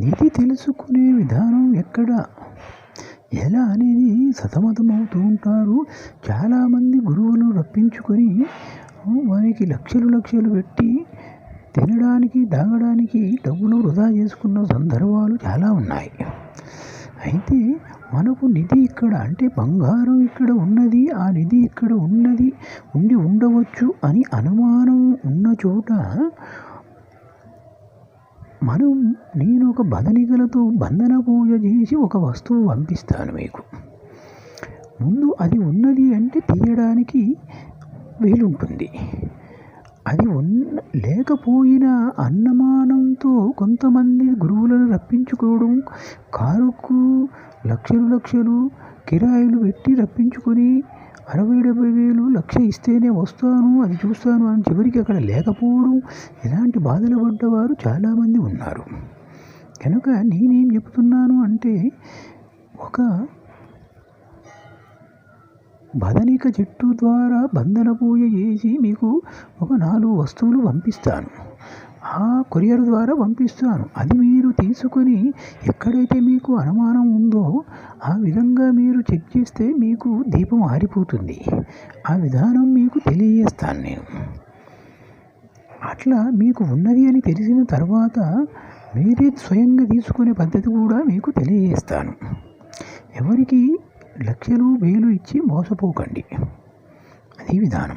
నిధి తెలుసుకునే విధానం ఎక్కడ? ఎలా అనేది సతమతమవుతూ ఉంటారు. చాలామంది గురువులను రప్పించుకొని వారికి లక్షలు లక్షలు పెట్టి తినడానికి తాగడానికి డబ్బులు వృధా చేసుకున్న సందర్భాలు చాలా ఉన్నాయి. అయితే మనకు నిధి ఇక్కడ అంటే బంగారం ఇక్కడ ఉన్నది ఆ నిధి ఇక్కడ ఉన్నది ఉండి ఉండవచ్చు అని అనుమానం ఉన్న చోట మనం నేను ఒక బదనికలతో బంధన పూజ చేసి ఒక వస్తువు పంపిస్తాను మీకు. ముందు అది ఉన్నది అంటే తీయడానికి వీలుంటుంది. అది ఉన్న లేకపోయినా అన్నమానంతో కొంతమంది గురువులను రప్పించుకోవడం కారుకు లక్షలు లక్షలు కిరాయిలు పెట్టి రప్పించుకొని అరవై డెబ్బై వేలు లక్ష ఇస్తేనే వస్తాను అది చూస్తాను అని చివరికి అక్కడ లేకపోవడం ఇలాంటి బాధలు పడ్డవారు చాలామంది ఉన్నారు. కనుక నేనేం చెప్తున్నాను అంటే ఒక బదనిక చెట్టు ద్వారా బంధన పూజ చేసి మీకు ఒక నాలుగు వస్తువులు పంపిస్తాను. ఆ కొరియర్ ద్వారా పంపిస్తాను. అది మీరు తీసుకొని ఎక్కడైతే మీకు అనుమానం ఉందో ఆ విధంగా మీరు చెక్ చేస్తే మీకు దీపం ఆరిపోతుంది. ఆ విధానం మీకు తెలియజేస్తాను నేను. అట్లా మీకు ఉన్నది అని తెలిసిన తర్వాత మీరే స్వయంగా తీసుకునే పద్ధతి కూడా మీకు తెలియజేస్తాను. ఎవరికి లక్షలు వేలు ఇచ్చి మోసపోకండి. అది విధానం.